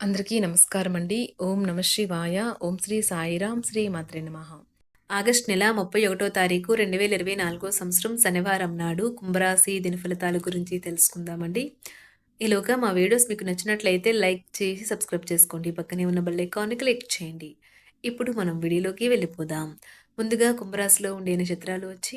అందరికీ నమస్కారం అండి ఓం నమ శివాయ. ఓం శ్రీ సాయిరాం శ్రీ మాత్రే నమ. ఆగస్ట్ నెల ముప్పై ఒకటో తారీఖు రెండు వేల ఇరవై నాలుగో సంవత్సరం శనివారం నాడు కుంభరాశి దిన ఫలితాల గురించి తెలుసుకుందామండి. ఈలోగా మా వీడియోస్ మీకు నచ్చినట్లయితే లైక్ చేసి సబ్స్క్రైబ్ చేసుకోండి. పక్కనే ఉన్న బెల్ ఐకాన్ని క్లిక్ చేయండి. ఇప్పుడు మనం వీడియోలోకి వెళ్ళిపోదాం. ముందుగా కుంభరాశిలో ఉండే నక్షత్రాలు వచ్చి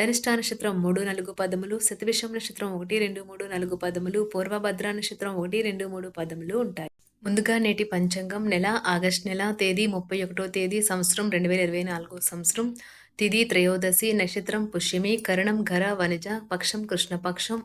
ధనిష్టా నక్షత్రం మూడు నాలుగు పదములు శతవిషం నక్షత్రం ఒకటి రెండు మూడు నాలుగు పదములు పూర్వభద్ర నక్షత్రం ఒకటి రెండు మూడు పదములు ఉంటాయి. ముందుగా నేటి పంచాంగం నెల ఆగస్ట్ నెల తేదీ ముప్పై ఒకటో తేదీ సంవత్సరం రెండు వేల ఇరవై నాలుగో సంవత్సరం. తిది త్రయోదశి నక్షత్రం పుష్యమి కరణం ఘర వనజ పక్షం కృష్ణపక్షం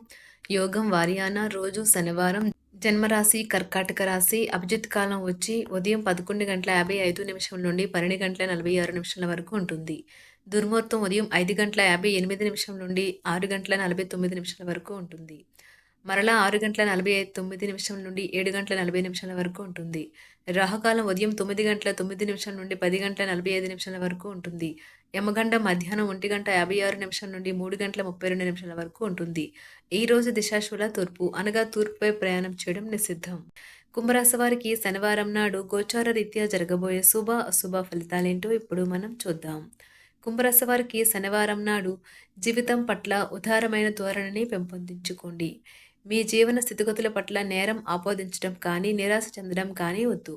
యోగం వారియాన రోజు శనివారం జన్మరాశి కర్కాటక రాశి అభిజిత్ కాలం వచ్చి ఉదయం పదకొండు గంటల యాభై ఐదు నిమిషం నుండి పన్నెండు గంటల నలభై ఆరు నిమిషాల వరకు ఉంటుంది. దుర్ముహూర్తం ఉదయం ఐదు గంటల యాభై ఎనిమిది నిమిషం నుండి ఆరు గంటల నలభై తొమ్మిది నిమిషాల వరకు ఉంటుంది. మరలా ఆరు గంటల నలభై ఐదు తొమ్మిది నిమిషం నుండి ఏడు గంటల నలభై నిమిషాల వరకు ఉంటుంది. రాహుకాలం ఉదయం తొమ్మిది గంటల తొమ్మిది నిమిషం నుండి పది గంటల నలభై ఐదు నిమిషాల వరకు ఉంటుంది. యమగండ మధ్యాహ్నం ఒంటి గంట యాభై ఆరు నిమిషం నుండి మూడు గంటల ముప్పై రెండు నిమిషాల వరకు ఉంటుంది. ఈ రోజు దిశాశూల తూర్పు అనగా తూర్పుపై ప్రయాణం చేయడం నిషిద్ధం. కుంభరాశి వారికి శనివారం నాడు గోచార రీత్యా జరగబోయే శుభ అశుభ ఫలితాలేంటో ఇప్పుడు మనం చూద్దాం. కుంభరాశి వారికి శనివారం నాడు జీవితం పట్ల ఉదారమైన ధోరణిని పెంపొందించుకోండి. మీ జీవన స్థితిగతుల పట్ల నేరం ఆపోదించడం కానీ నిరాశ చెందడం కానీ వద్దు.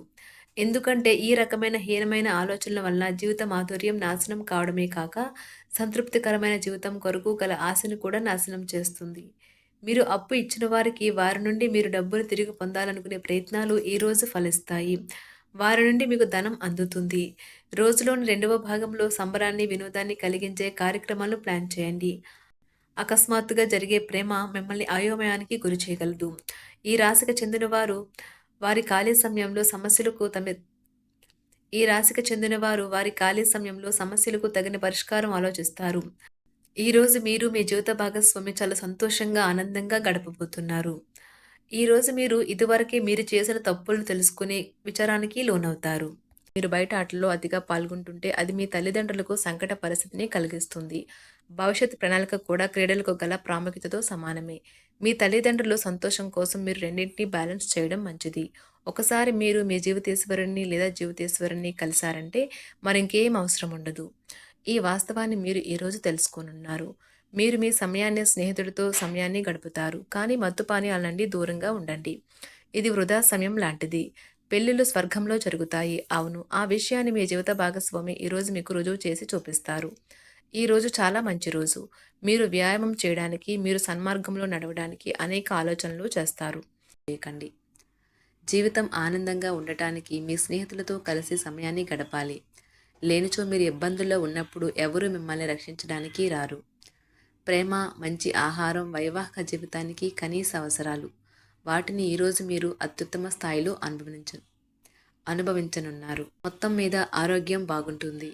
ఎందుకంటే ఈ రకమైన హీనమైన ఆలోచనల వలన జీవిత మాధుర్యం నాశనం కావడమే కాక సంతృప్తికరమైన జీవితం కొరకు గల ఆశను కూడా నాశనం చేస్తుంది. మీరు అప్పు ఇచ్చిన వారికి వారి నుండి మీరు డబ్బును తిరిగి పొందాలనుకునే ప్రయత్నాలు ఈరోజు ఫలిస్తాయి. వారి నుండి మీకు ధనం అందుతుంది. రోజులోని రెండవ భాగంలో సంబరాన్ని వినోదాన్ని కలిగించే కార్యక్రమాలు ప్లాన్ చేయండి. అకస్మాత్తుగా జరిగే ప్రేమ మిమ్మల్ని అయోమయానికి గురి చేయగలదు. ఈ రాశికి చెందిన వారు వారి ఖాళీ సమయంలో సమస్యలకు తమ ఈ రాశికి చెందిన వారు వారి ఖాళీ సమయంలో సమస్యలకు తగిన పరిష్కారం ఆలోచిస్తారు. ఈరోజు మీరు మీ జీవిత భాగస్వామి చాలా సంతోషంగా ఆనందంగా గడపబోతున్నారు. ఈరోజు మీరు ఇదివరకే మీరు చేసిన తప్పులను తెలుసుకునే విచారానికి లోనవుతారు. మీరు బయట ఆటల్లో అతిగా పాల్గొంటుంటే అది మీ తల్లిదండ్రులకు సంకట పరిస్థితిని కలిగిస్తుంది. భవిష్యత్ ప్రణాళిక కూడా క్రీడలకు గల ప్రాముఖ్యతతో సమానమే. మీ తల్లిదండ్రులు సంతోషం కోసం మీరు రెండింటినీ బ్యాలెన్స్ చేయడం మంచిది. ఒకసారి మీరు మీ జీవితేశ్వరుణ్ణి లేదా జీవితేశ్వరుణ్ణి కలిశారంటే మరింకేం అవసరం ఉండదు. ఈ వాస్తవాన్ని మీరు ఈరోజు తెలుసుకోనున్నారు. మీరు మీ సమయాన్ని స్నేహితుడితో సమయాన్ని గడుపుతారు. కానీ మత్తుపానీయాల నుండి దూరంగా ఉండండి. ఇది వృధా సమయం లాంటిది. పెళ్ళిళ్ళు స్వర్గంలో జరుగుతాయి. అవును ఆ విషయాన్ని మీ జీవిత భాగస్వామి ఈరోజు మీకు రుజువు చేసి చూపిస్తారు. ఈ రోజు చాలా మంచి రోజు. మీరు వ్యాయామం చేయడానికి మీరు సన్మార్గంలో నడవడానికి అనేక ఆలోచనలు చేస్తారు. చేయకండి. జీవితం ఆనందంగా ఉండటానికి మీ స్నేహితులతో కలిసి సమయాన్ని గడపాలి. లేనిచో మీరు ఇబ్బందుల్లో ఉన్నప్పుడు ఎవరు మిమ్మల్ని రక్షించడానికి రారు. ప్రేమ మంచి ఆహారం వైవాహిక జీవితానికి కనీస అవసరాలు. వాటిని ఈరోజు మీరు అత్యుత్తమ స్థాయిలో అనుభవించ అనుభవించనున్నారు. మొత్తం మీద ఆరోగ్యం బాగుంటుంది.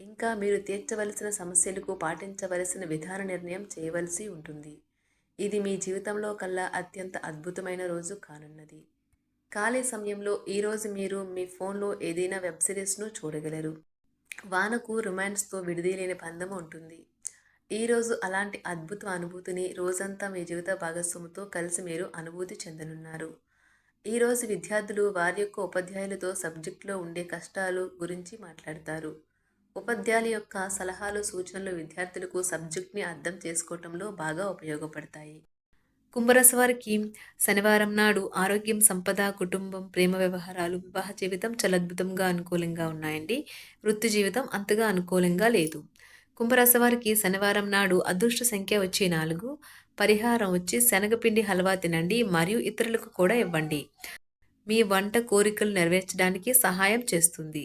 ఇంకా మీరు తీర్చవలసిన సమస్యలకు పాటించవలసిన విధాన నిర్ణయం చేయవలసి ఉంటుంది. ఇది మీ జీవితంలో కల్లా అత్యంత అద్భుతమైన రోజు కానున్నది. ఖాళీ సమయంలో ఈరోజు మీరు మీ ఫోన్లో ఏదైనా వెబ్ సిరీస్ను చూడగలరు. వానకు రొమాన్స్తో విడిదీలేని బంధం ఉంటుంది. ఈరోజు అలాంటి అద్భుత అనుభూతిని రోజంతా మీ జీవిత భాగస్వామితో కలిసి మీరు అనుభూతి చెందనున్నారు. ఈరోజు విద్యార్థులు వారి యొక్క ఉపాధ్యాయులతో సబ్జెక్టులో ఉండే కష్టాలు గురించి మాట్లాడతారు. ఉపాధ్యాయుల యొక్క సలహాలు సూచనలు విద్యార్థులకు సబ్జెక్ట్ని అర్థం చేసుకోవటంలో బాగా ఉపయోగపడతాయి. కుంభరాశి వారికి శనివారం నాడు ఆరోగ్యం సంపద కుటుంబం ప్రేమ వ్యవహారాలు వివాహ జీవితం చాలా అద్భుతంగా అనుకూలంగా ఉన్నాయండి. వృత్తి జీవితం అంతగా అనుకూలంగా లేదు. కుంభరాశి వారికి శనివారం నాడు అదృష్ట సంఖ్య వచ్చి నాలుగు పరిహారం వచ్చి శనగపిండి హల్వా తినండి మరియు ఇతరులకు కూడా ఇవ్వండి. మీ వంట కోరికలు నెరవేర్చడానికి సహాయం చేస్తుంది.